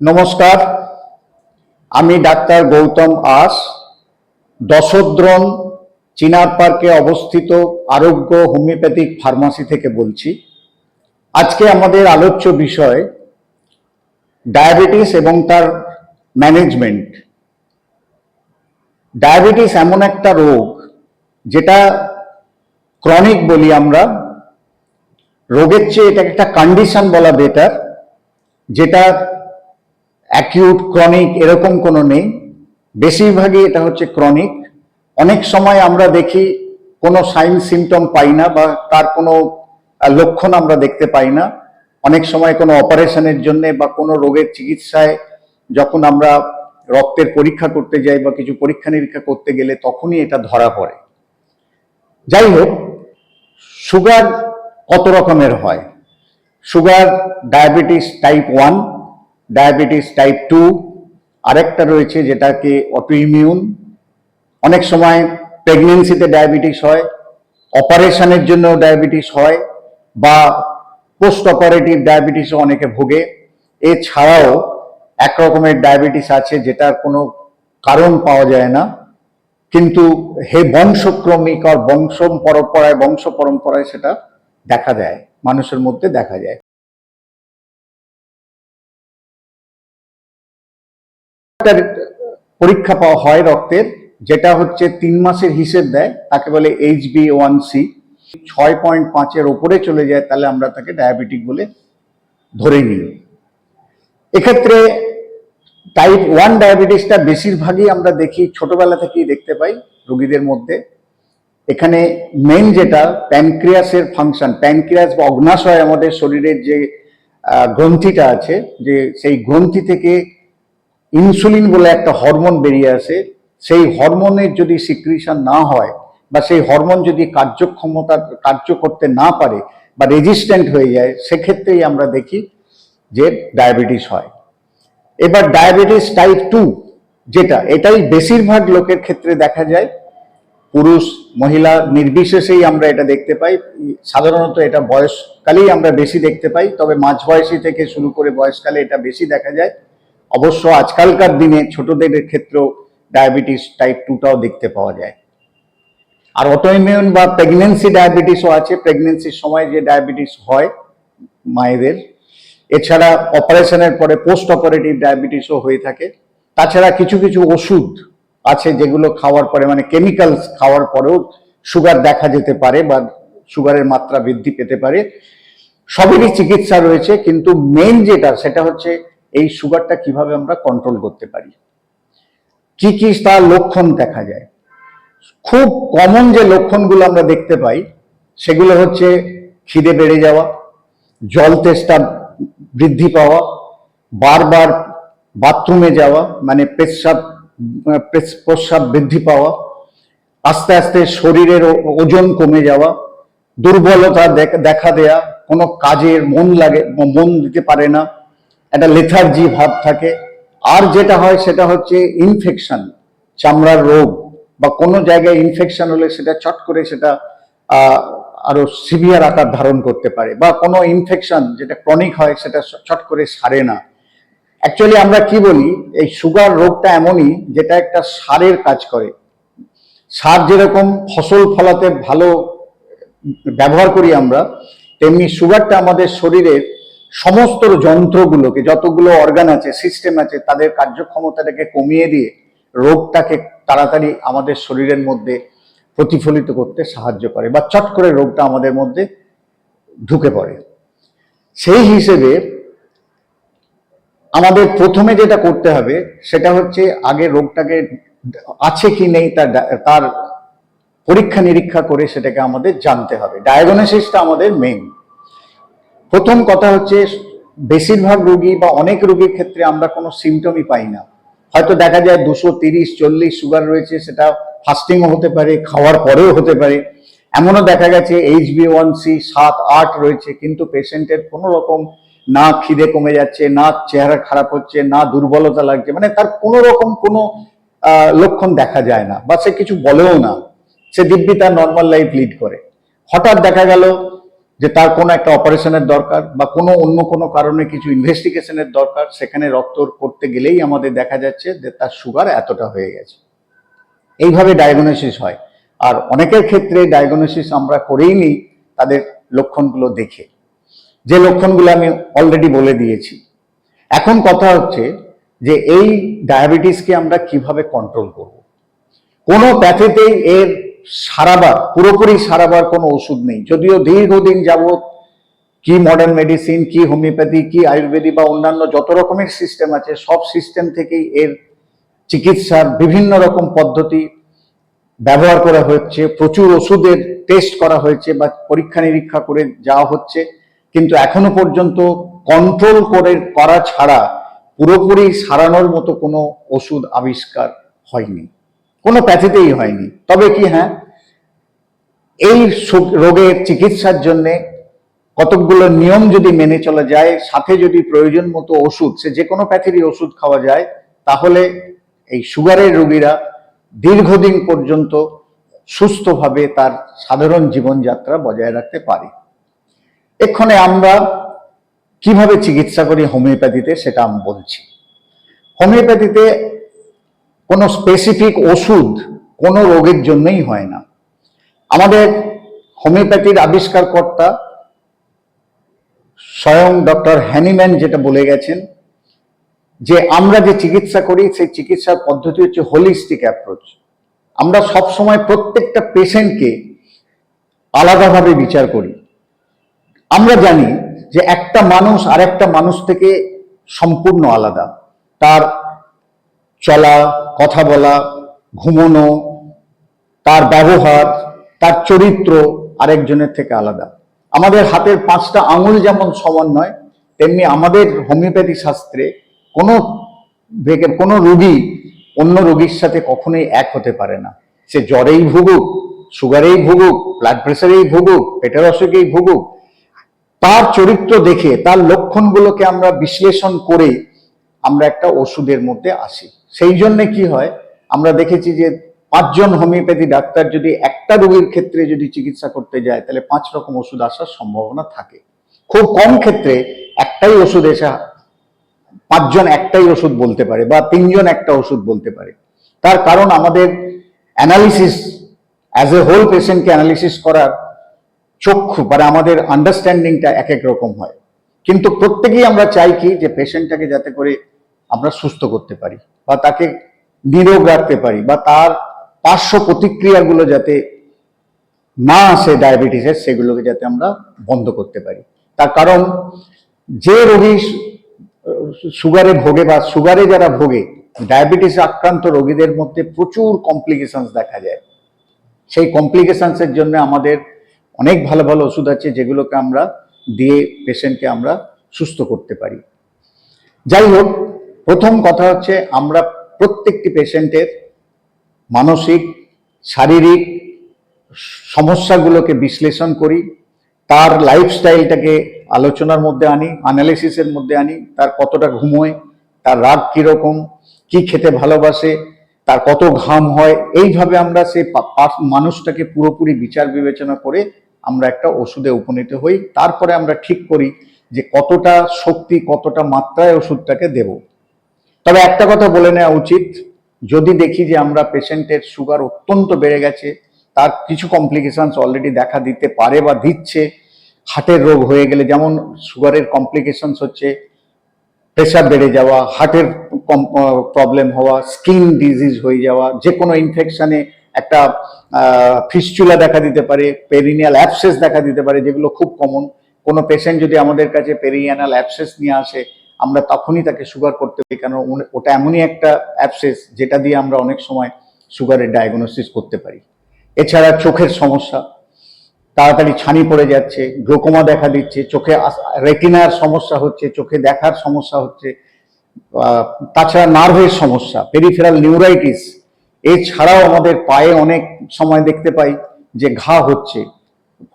নমস্কার, আমি ডাক্তার গৌতম আস দশদ্রন চিনার পার্কে অবস্থিত আরোগ্য হোমিওপ্যাথিক ফার্মাসি থেকে বলছি। আজকে আমাদের আলোচ্য বিষয় ডায়াবেটিস এবং তার ম্যানেজমেন্ট। ডায়াবেটিস এমন একটা রোগ যেটা ক্রনিক বলি আমরা। রোগের চেয়ে এটা একটা কন্ডিশন বলা বেটার যেটা অ্যাকিউট ক্রনিক এরকম কোনো নেই। বেশিরভাগই এটা হচ্ছে ক্রনিক অনেক সময় আমরা দেখি কোনো সাইন সিমটম পাই না বা তার কোনো লক্ষণ আমরা দেখতে পাই না। অনেক সময় কোনো অপারেশনের জন্য বা কোনো রোগের চিকিৎসায় যখন আমরা রক্তের পরীক্ষা করতে যাই বা কিছু পরীক্ষা নিরীক্ষা করতে গেলে তখনই এটা ধরা পড়ে। যাই হোক সুগার কত রকমের হয়? Sugar diabetes type one diabetes type two আরেকটা রয়েছে যেটাকে অটোইমিউন অনেক সময় প্রেগনেন্সিতে ডায়াবেটিস হয় অপারেশনের জন্য ডায়াবেটিস হয়, বা পোস্ট অপারেটিভ ডায়াবেটিসও অনেকে ভোগে। এছাড়াও এক রকমের ডায়াবেটিস আছে যেটার কোনো কারণ পাওয়া যায় না। কিন্তু হে বংশক্রমিক আর বংশ পরম্পরায় বংশ পরম্পরায় সেটা দেখা দেয় মানুষের মধ্যে দেখা যায়। একটা পরীক্ষা পাওয়া হয় রক্তের, যেটা হচ্ছে তিন মাসের হিসেব দেয়, তাকে বলে এইচ বি ওয়ান সি ছয় পয়েন্ট পাঁচের ওপরে চলে যায়, তাহলে আমরা তাকে ডায়াবেটিক বলে ধরে নিই। এক্ষেত্রে টাইপ ওয়ান ডায়াবেটিসটা বেশিরভাগই আমরা দেখি, ছোটবেলা থেকেই দেখতে পাই রোগীদের মধ্যে। এখানে মেন যেটা প্যানক্রিয়াসের ফাংশন প্যানক্রিয়াস বা অগ্নাশয় আমাদের শরীরের যে গ্রন্থিটা আছে, যে সেই গ্রন্থি থেকে ইনসুলিন বলে একটা হরমোন বেরিয়ে আসে। সেই হরমোনের যদি সিক্রিশন না হয় বা সেই হরমোন যদি কার্যক্ষমতা, কার্য করতে না পারে বা রেজিস্ট্যান্ট হয়ে যায়, সেক্ষেত্রেই আমরা দেখি যে ডায়াবেটিস হয়। এবার ডায়াবেটিস টাইপ টু যেটা, এটাই বেশিরভাগ লোকের ক্ষেত্রে দেখা যায়। পুরুষ, মহিলা নির্বিশেষেই আমরা এটা দেখতে পাই। সাধারণত এটা বয়সকালেই আমরা বেশি দেখতে পাই, তবে মাঝ বয়সী থেকে শুরু করে বয়সকালে এটা বেশি দেখা যায়। অবশ্য আজকালকার দিনে ছোটদের ক্ষেত্রেও ডায়াবেটিস টাইপ টুটাও দেখতে পাওয়া যায়। আর অটোইমিউন বা প্রেগনেন্সি ডায়াবেটিসও আছে। প্রেগনেন্সির সময় যে ডায়াবেটিস হয় মায়েদের, এছাড়া অপারেশনের পরে পোস্ট অপারেটিভ ডায়াবেটিসও হয়ে থাকে। তাছাড়া কিছু কিছু ওষুধ আছে যেগুলো খাওয়ার পরে মানে কেমিক্যালস খাওয়ার পরেও সুগার দেখা যেতে পারে বা সুগারের মাত্রা বৃদ্ধি পেতে পারে। সবেরই চিকিৎসা রয়েছে, কিন্তু মেন যেটা সেটা হচ্ছে এই সুগারটা কীভাবে আমরা কন্ট্রোল করতে পারি? কি কি তার লক্ষণ দেখা যায়? খুব কমন যে লক্ষণগুলো আমরা দেখতে পাই, সেগুলো হচ্ছে খিদে বেড়ে যাওয়া, জল তেষ্টা বৃদ্ধি পাওয়া, বারবার বাথরুমে যাওয়া মানে পেশাব প্রস্রাব বৃদ্ধি পাওয়া, আস্তে আস্তে শরীরের ওজন কমে যাওয়া, দুর্বলতা দেখা দেয়া, কোনো কাজের মন লাগে, মন দিতে পারে না একটা লেথার্জি ভাব থাকে। আর যেটা হয় সেটা হচ্ছে ইনফেকশন চামড়ার রোগ বা কোনো জায়গায় ইনফেকশন হলে সেটা চট করে সেটা আরও সিভিয়ার আকার ধারণ করতে পারে বা কোনো ইনফেকশন যেটা ক্রনিক হয় সেটা চট করে সারে না। অ্যাকচুয়ালি আমরা কি বলি, এই সুগার রোগটা এমনই যেটা একটা সারের কাজ করে। সার যেরকম ফসল ফলাতে ভালো ব্যবহার করি আমরা, তেমনি সুগারটা আমাদের শরীরের সমস্ত যন্ত্রগুলোকে, যতগুলো অর্গান আছে সিস্টেম আছে, তাদের কার্যক্ষমতাটাকে কমিয়ে দিয়ে রোগটাকে তাড়াতাড়ি আমাদের শরীরের মধ্যে প্রতিফলিত করতে সাহায্য করে বা চট করে রোগটা আমাদের মধ্যে ঢুকে পড়ে। সেই হিসেবে আমাদের প্রথমে যেটা করতে হবে, সেটা হচ্ছে আগে রোগটাকে আছে কি নেই তার তার পরীক্ষা নিরীক্ষা করে সেটাকে আমাদের জানতে হবে। ডায়াগনোসিসটা আমাদের মেইন প্রথম কথা হচ্ছে, বেশিরভাগ রোগী বা অনেক রোগীর ক্ষেত্রে আমরা কোনো সিমটমই পাই না। হয়তো দেখা যায় দুশো তিরিশ, চল্লিশ সুগার রয়েছে, সেটা ফাস্টিংও হতে পারে, খাওয়ার পরেও হতে পারে। এমনও দেখা গেছে এইচ বি ওয়ান সি সাত, আট রয়েছে, কিন্তু পেশেন্টের কোনো রকম না খিদে কমে যাচ্ছে, না চেহারা খারাপ হচ্ছে, না দুর্বলতা লাগছে মানে তার কোনো রকম কোনো লক্ষণ দেখা যায় না, বা সে কিছু বলেও না। সে দিব্যি তার নর্মাল লাইফ লিড করে। হঠাৎ দেখা গেল যে তার কোনো একটা অপারেশনের দরকার বা কোনো অন্য কোনো কারণে কিছু ইনভেস্টিগেশনের দরকার, সেখানে রক্ত করতে গেলেই আমাদের দেখা যাচ্ছে যে তার সুগার এতটা হয়ে গেছে। এইভাবে ডায়াগনোসিস হয়। আর অনেকের ক্ষেত্রে ডায়াগনোসিস আমরা করেই নিই, তাদের লক্ষণগুলো দেখে। যে লক্ষণগুলো আমি অলরেডি বলে দিয়েছি। এখন কথা হচ্ছে যে এই ডায়াবেটিসকে আমরা কীভাবে কন্ট্রোল করব? কোনো প্যাথেতেই এর সারাবার, পুরোপুরি সারাবার কোনো ওষুধ নেই। যদিও দীর্ঘদিন যাবৎ কি মডার্ন মেডিসিন কি হোমিওপ্যাথি কি আয়ুর্বেদিক বা অন্যান্য যত রকমের সিস্টেম আছে, সব সিস্টেম থেকেই এর চিকিৎসার বিভিন্ন রকম পদ্ধতি ব্যবহার করা হচ্ছে। প্রচুর ওষুধের টেস্ট করা হয়েছে বা পরীক্ষা নিরীক্ষা করে যাওয়া হচ্ছে। কিন্তু এখনও পর্যন্ত কন্ট্রোল করে, করা ছাড়া পুরোপুরি সারানোর মতো কোনো ওষুধ আবিষ্কার হয়নি। কোনো প্যাথিতেই হয়নি। তবে কি হ্যাঁ? এই রোগের চিকিৎসার জন্যে কতকগুলো নিয়ম যদি মেনে চলা যায়, সাথে যদি প্রয়োজন মতো ওষুধ, সে যে কোনো প্যাথিরই ওষুধ খাওয়া যায়, তাহলে এই সুগারের রোগীরা দীর্ঘদিন পর্যন্ত সুস্থভাবে তার সাধারণ জীবনযাত্রা বজায় রাখতে পারে। এক্ষণে আমরা কীভাবে চিকিৎসা করি হোমিওপ্যাথিতে, সেটা আমি বলছি। হোমিওপ্যাথিতে কোনো স্পেসিফিক ওষুধ কোনো রোগের জন্যই হয় না। আমাদের হোমিওপ্যাথির আবিষ্কারকর্তা স্বয়ং ডক্টর হ্যানিম্যান যেটা বলে গেছেন যে আমরা যে চিকিৎসা করি, সেই চিকিৎসার পদ্ধতি হচ্ছে হোলিস্টিক অ্যাপ্রোচ আমরা সব সময় প্রত্যেকটা পেশেন্টকে আলাদাভাবে বিচার করি। আমরা জানি যে একটা মানুষ আর একটা মানুষ থেকে সম্পূর্ণ আলাদা। তার চলা, কথা বলা, ঘুমোনো, তার ব্যবহার, তার চরিত্র আরেকজনের থেকে আলাদা। আমাদের হাতের পাঁচটা আঙুল যেমন সমান নয় তেমনি আমাদের হোমিওপ্যাথি শাস্ত্রে কোনো কোনো রোগী অন্য রোগীর সাথে কখনোই এক হতে পারে না। সে জ্বরেই ভুগুক, সুগারেই ভুগুক ব্লাড প্রেশারেই ভুগুক, পেটের অসুখেই ভুগুক, তার চরিত্র দেখে, তার লক্ষণগুলোকে আমরা বিশ্লেষণ করে আমরা একটা ওষুধের মধ্যে আসি। সেই জন্য কি হয়? আমরা দেখেছি যে পাঁচজন হোমিওপ্যাথি ডাক্তার যদি একটা রোগীর ক্ষেত্রে যদি চিকিৎসা করতে যায়, তাহলে পাঁচ রকম ওষুধ আসার সম্ভাবনা থাকে। খুব কম ক্ষেত্রে একটাই ওষুধ এসে পাঁচজন একটাই ওষুধ বলতে পারে বা তিনজন একটা ওষুধ বলতে পারে। তার কারণ আমাদের অ্যানালিসিস অ্যাজ এ হোল পেশেন্টকে অ্যানালিসিস করার চক্ষু মানে আমাদের আন্ডারস্ট্যান্ডিংটা এক এক রকম হয়। কিন্তু প্রত্যেকেই আমরা চাই কি যে পেশেন্টটাকে যাতে করে আমরা সুস্থ করতে পারি বা তাকে নিরোগ রাখতে পারি বা তার পার্শ্ব প্রতিক্রিয়াগুলো যাতে না আসে ডায়াবেটিসের, সেগুলোকে যাতে আমরা বন্ধ করতে পারি। তার কারণ যে রোগী সুগারে ভোগে বা সুগারে যারা ভোগে, ডায়াবেটিস আক্রান্ত রোগীদের মধ্যে প্রচুর কমপ্লিকেশনস দেখা যায়। সেই কমপ্লিকেশনসের জন্য আমাদের অনেক ভালো ভালো ওষুধ আছে যেগুলোকে আমরা দিয়ে পেশেন্টকে আমরা সুস্থ করতে পারি। যাই হোক প্রথম কথা হচ্ছে আমরা প্রত্যেকটি পেশেন্টের মানসিক, শারীরিক সমস্যাগুলোকে বিশ্লেষণ করি, তার লাইফস্টাইলটাকে আলোচনার মধ্যে আনি অ্যানালিসিসের মধ্যে আনি, তার কতটা ঘুমোয়, তার রাগ কীরকম, কি খেতে ভালোবাসে, তার কত ঘাম হয়, এইভাবে আমরা পা- মানুষটাকে পুরোপুরি বিচার বিবেচনা করে আমরা একটা ওষুধে উপনীত হই, তারপরে আমরা ঠিক করি যে কতটা শক্তি, কতটা মাত্রায় ওষুধটাকে দেব। তবে একটা কথা বলে নেওয়া উচিত, যদি দেখি যে আমরা পেশেন্টের সুগার অত্যন্ত বেড়ে গেছে, তার কিছু কমপ্লিকেশনস অলরেডি দেখা দিতে পারে বা দিচ্ছে, হার্টের রোগ হয়ে গেলে যেমন সুগারের কমপ্লিকেশনস হচ্ছে, প্রেশার বেড়ে যাওয়া, হার্টের প্রবলেম হওয়া, স্কিন ডিজিজ হয়ে যাওয়া, যে কোনো ইনফেকশনে একটা ফিস্চুলা দেখা দিতে পারে, পেরিনিয়াল অ্যাপসেস দেখা দিতে পারে, যেগুলো খুব কমন। কোনো পেশেন্ট যদি আমাদের কাছে পেরিনিয়াল অ্যাপসেস নিয়ে আসে আমরা তখনই তাকে সুগার করতে পারি, কেন ওটা এমনই একটা অ্যাপসেস যেটা দিয়ে আমরা অনেক সময় সুগারের ডায়াগনোসিস করতে পারি। এছাড়া চোখের সমস্যা, তাড়াতাড়ি ছানি পড়ে যাচ্ছে গ্লোকোমা দেখা দিচ্ছে, চোখে রেটিনার সমস্যা হচ্ছে, চোখে দেখার সমস্যা হচ্ছে তাছাড়া নার্ভের সমস্যা পেরিফেরাল নিউরাইটিস এছাড়াও আমাদের পায়ে অনেক সময় দেখতে পাই যে ঘা হচ্ছে।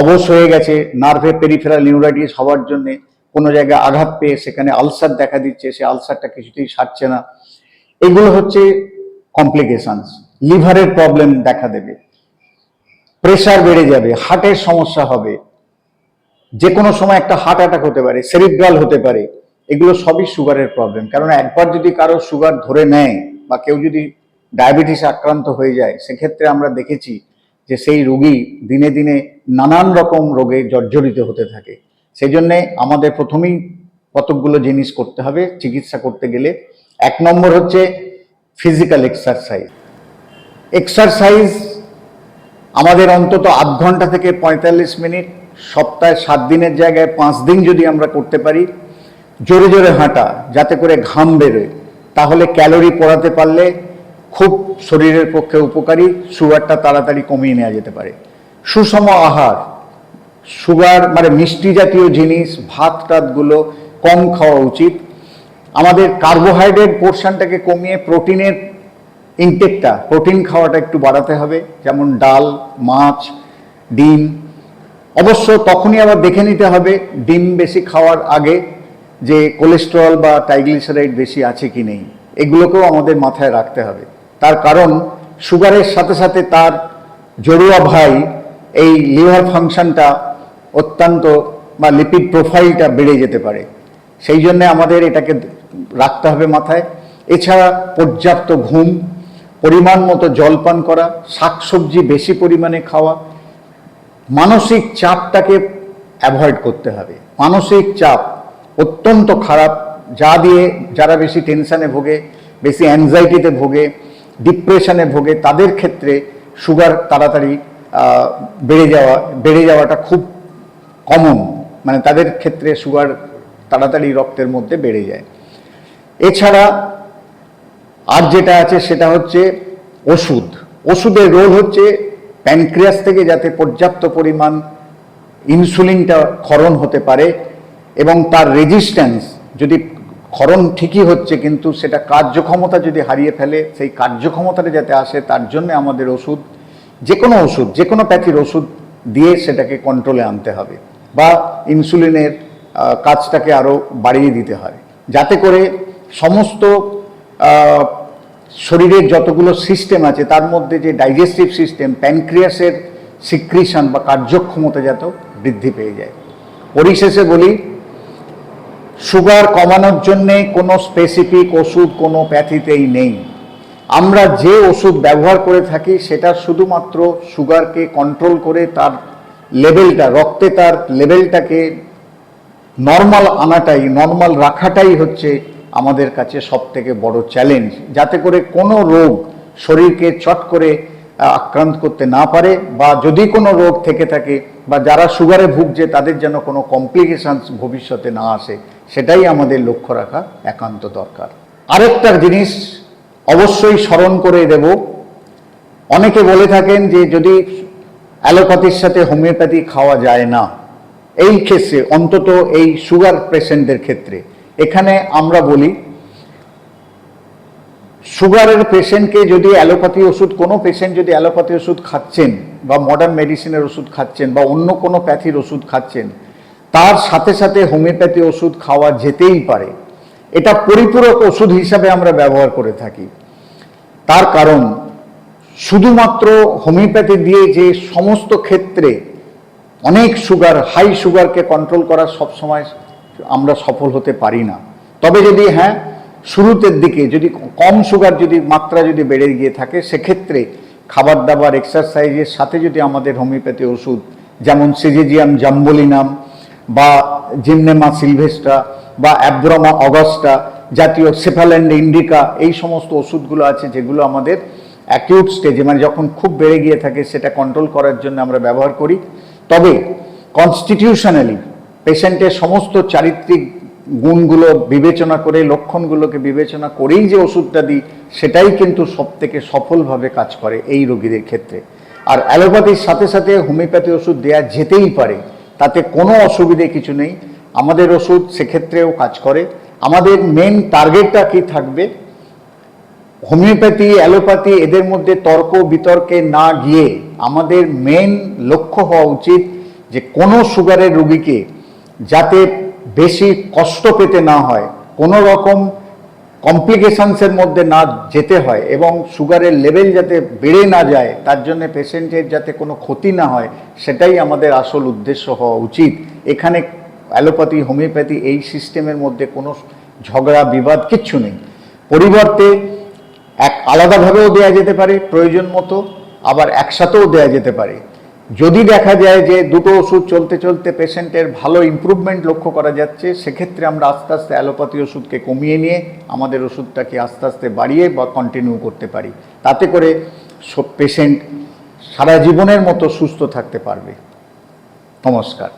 অবশ হয়ে গেছে নার্ভে পেরিফেরাল নিউরাইটিস হওয়ার জন্য কোনো জায়গায় আঘাত পেয়ে সেখানে আলসার দেখা দিচ্ছে, সে আলসারটা কিছুতেই সারছে না। এগুলো হচ্ছে কমপ্লিকেশনস লিভারের প্রবলেম দেখা দেবে। প্রেশার বেড়ে যাবে, হার্টের সমস্যা হবে। যে কোনো সময় একটা হার্ট অ্যাটাক হতে পারে সেরিব্রাল হতে পারে। এগুলো সবই সুগারের প্রবলেম কারণ একবার যদি কারও সুগার ধরে নেয় বা কেউ যদি ডায়াবেটিস আক্রান্ত হয়ে যায়, সেক্ষেত্রে আমরা দেখেছি যে সেই রোগী দিনে দিনে নানান রকম রোগে জর্জরিত হতে থাকে। সেই জন্যে আমাদের প্রথমেই কতকগুলো জিনিস করতে হবে, চিকিৎসা করতে গেলে। এক নম্বর হচ্ছে ফিজিক্যাল এক্সারসাইজ এক্সারসাইজ আমাদের অন্তত আধ ঘণ্টা থেকে পঁয়তাল্লিশ মিনিট, সপ্তাহে সাত দিনের জায়গায় পাঁচ দিন যদি আমরা করতে পারি, জোরে জোরে হাঁটা, যাতে করে ঘাম বেরোয়, তাহলে ক্যালোরি পড়াতে পারলে খুব শরীরের পক্ষে উপকারী, সুগারটা তাড়াতাড়ি কমিয়ে নেওয়া যেতে পারে। সুষম আহার সুগার মানে মিষ্টি জাতীয় জিনিস, ভাত টাতগুলো কম খাওয়া উচিত। আমাদের কার্বোহাইড্রেট পোর্শনটাকে কমিয়ে প্রোটিনের ইনটেকটা, প্রোটিন খাওয়াটা একটু বাড়াতে হবে, যেমন ডাল, মাছ, ডিম। অবশ্য তখনই আবার দেখে নিতে হবে, ডিম বেশি খাওয়ার আগে যে কোলেস্টেরল বা ট্রাইগ্লিসারাইড বেশি আছে কি নেই, এগুলোকেও আমাদের মাথায় রাখতে হবে। তার কারণ, সুগারের সাথে সাথে তার জড়ুয়া ভাই, এই লিভার ফাংশনটা অত্যন্ত বা লিপিড প্রোফাইলটা বেড়ে যেতে পারে। সেই জন্য আমাদের এটাকে রাখতে হবে মাথায়। এছাড়া পর্যাপ্ত ঘুম, পরিমাণ মতো জল পান করা, শাকসবজি বেশি পরিমাণে খাওয়া, মানসিক চাপটাকে অ্যাভয়েড করতে হবে। মানসিক চাপ অত্যন্ত খারাপ, যা দিয়ে যারা বেশি টেনশানে ভোগে, বেশি অ্যাংজাইটিতে ভোগে ডিপ্রেশনে ভোগে, তাদের ক্ষেত্রে সুগার তাড়াতাড়ি বেড়ে যাওয়া, বেড়ে যাওয়াটা খুব কমন মানে তাদের ক্ষেত্রে সুগার তাড়াতাড়ি রক্তের মধ্যে বেড়ে যায়। এছাড়া আর যেটা আছে সেটা হচ্ছে ওষুধ। ওষুধের রোল হচ্ছে প্যানক্রিয়াস থেকে যাতে পর্যাপ্ত পরিমাণ ইনসুলিনটা ক্ষরণ হতে পারে এবং তার রেজিস্ট্যান্স যদি ক্ষরণ ঠিকই হচ্ছে কিন্তু সেটা কার্যক্ষমতা যদি হারিয়ে ফেলে, সেই কার্যক্ষমতাটা যাতে আসে তার জন্য আমাদের ওষুধ যে কোনো ওষুধ যে কোনো প্যাথির ওষুধ দিয়ে সেটাকে কন্ট্রোলে আনতে হবে। বা ইনসুলিনের কাজটাকে আরও বাড়িয়ে দিতে হয়। যাতে করে সমস্ত শরীরের যতগুলো সিস্টেম আছে, তার মধ্যে যে ডাইজেস্টিভ সিস্টেম, প্যানক্রিয়াসের সিক্রিশন বা কার্যক্ষমতা যত বৃদ্ধি পেয়ে যায়। পরিশেষে বলি, সুগার কমানোর জন্যে কোনো স্পেসিফিক ওষুধ কোনো প্যাথিতেই নেই। আমরা যে ওষুধ ব্যবহার করে থাকি, সেটা শুধুমাত্র সুগারকে কন্ট্রোল করে তার লেভেলটা, রক্তে তার লেভেলটাকে নর্মাল আনাটাই নর্মাল রাখাটাই হচ্ছে আমাদের কাছে সব থেকে বড় চ্যালেঞ্জ যাতে করে কোনো রোগ শরীরকে চট করে আক্রান্ত করতে না পারে বা যদি কোনো রোগ থেকে থাকে বা যারা সুগারে ভুগছে তাদের যেন কোনো কমপ্লিকেশনস ভবিষ্যতে না আসে, সেটাই আমাদের লক্ষ্য রাখা একান্ত দরকার। আরেকটা জিনিস অবশ্যই স্মরণ করে দেব। অনেকে বলে থাকেন যে যদি অ্যালোপ্যাথির সাথে হোমিওপ্যাথি খাওয়া যায় না। এই ক্ষেত্রে, অন্তত এই সুগার পেশেন্টদের ক্ষেত্রে। এখানে আমরা বলি, সুগারের পেশেন্টকে যদি অ্যালোপ্যাথি ওষুধ, কোনো পেশেন্ট যদি অ্যালোপ্যাথি ওষুধ খাচ্ছেন বা মডার্ন মেডিসিনের ওষুধ খাচ্ছেন বা অন্য কোনো প্যাথির ওষুধ খাচ্ছেন, তার সাথে সাথে হোমিওপ্যাথি ওষুধ খাওয়া যেতেই পারে। এটা পরিপূরক ওষুধ হিসাবে আমরা ব্যবহার করে থাকি। তার কারণ শুধুমাত্র হোমিওপ্যাথি দিয়ে যে সমস্ত ক্ষেত্রে অনেক সুগার হাই সুগারকে কন্ট্রোল করা সবসময় আমরা সফল হতে পারি না। তবে যদি হ্যাঁ শুরুতের দিকে যদি কম সুগার যদি মাত্রা যদি বেড়ে গিয়ে থাকে, সেক্ষেত্রে খাবার দাবার এক্সারসাইজের সাথে যদি আমাদের হোমিওপ্যাথি ওষুধ, যেমন সিজেজিয়াম, জাম্বলিনাম বা জিমনেমা সিলভেস্টা বা অ্যাব্রমা অগাস্টা, জাতীয় সেফাল্যান্ড ইন্ডিকা এই সমস্ত ওষুধগুলো আছে যেগুলো আমাদের অ্যাকিউট স্টেজে মানে যখন খুব বেড়ে গিয়ে থাকে, সেটা কন্ট্রোল করার জন্য আমরা ব্যবহার করি। তবে কনস্টিটিউশনালি পেশেন্টের সমস্ত চারিত্রিক গুণগুলো বিবেচনা করে, লক্ষণগুলোকে বিবেচনা করেই যে ওষুধটা দিই, সেটাই কিন্তু সব থেকে সফলভাবে কাজ করে এই রোগীদের ক্ষেত্রে। আর অ্যালোপ্যাথির সাথে সাথে হোমিওপ্যাথি ওষুধ দেওয়া যেতেই পারে, তাতে কোনো অসুবিধে কিছু নেই। আমাদের ওষুধ সেক্ষেত্রেও কাজ করে। আমাদের মেন টার্গেটটা কি থাকবে? হোমিওপ্যাথি, অ্যালোপ্যাথি এদের মধ্যে তর্ক, বিতর্কে না গিয়ে আমাদের মেন লক্ষ্য হওয়া উচিত যে কোনো সুগারের রুগীকে যাতে বেশি কষ্ট পেতে না হয়, কোনো রকম কমপ্লিকেশনসের মধ্যে না যেতে হয় এবং সুগারের লেভেল যাতে বেড়ে না যায়, তার জন্য পেশেন্টের যাতে কোনো ক্ষতি না হয়, সেটাই আমাদের আসল উদ্দেশ্য হওয়া উচিত। এখানে অ্যালোপ্যাথি, হোমিওপ্যাথি এই সিস্টেমের মধ্যে কোনো ঝগড়া, বিবাদ কিচ্ছু নেই। পরিবর্তে এক আলাদাভাবেও দেয়া যেতে পারে, প্রয়োজন মতো আবার একসাথেও দেয়া যেতে পারে। যদি দেখা যায় যে দুটো ওষুধ চলতে চলতে পেশেন্টের ভালো ইমপ্রুভমেন্ট লক্ষ্য করা যাচ্ছে, সেক্ষেত্রে আমরা আস্তে আস্তে অ্যালোপ্যাথি ওষুধকে কমিয়ে নিয়ে আমাদের ওষুধটাকে আস্তে আস্তে বাড়িয়ে বা কন্টিনিউ করতে পারি। তাতে করে পেশেন্ট সারা জীবনের মতো সুস্থ থাকতে পারবে। নমস্কার।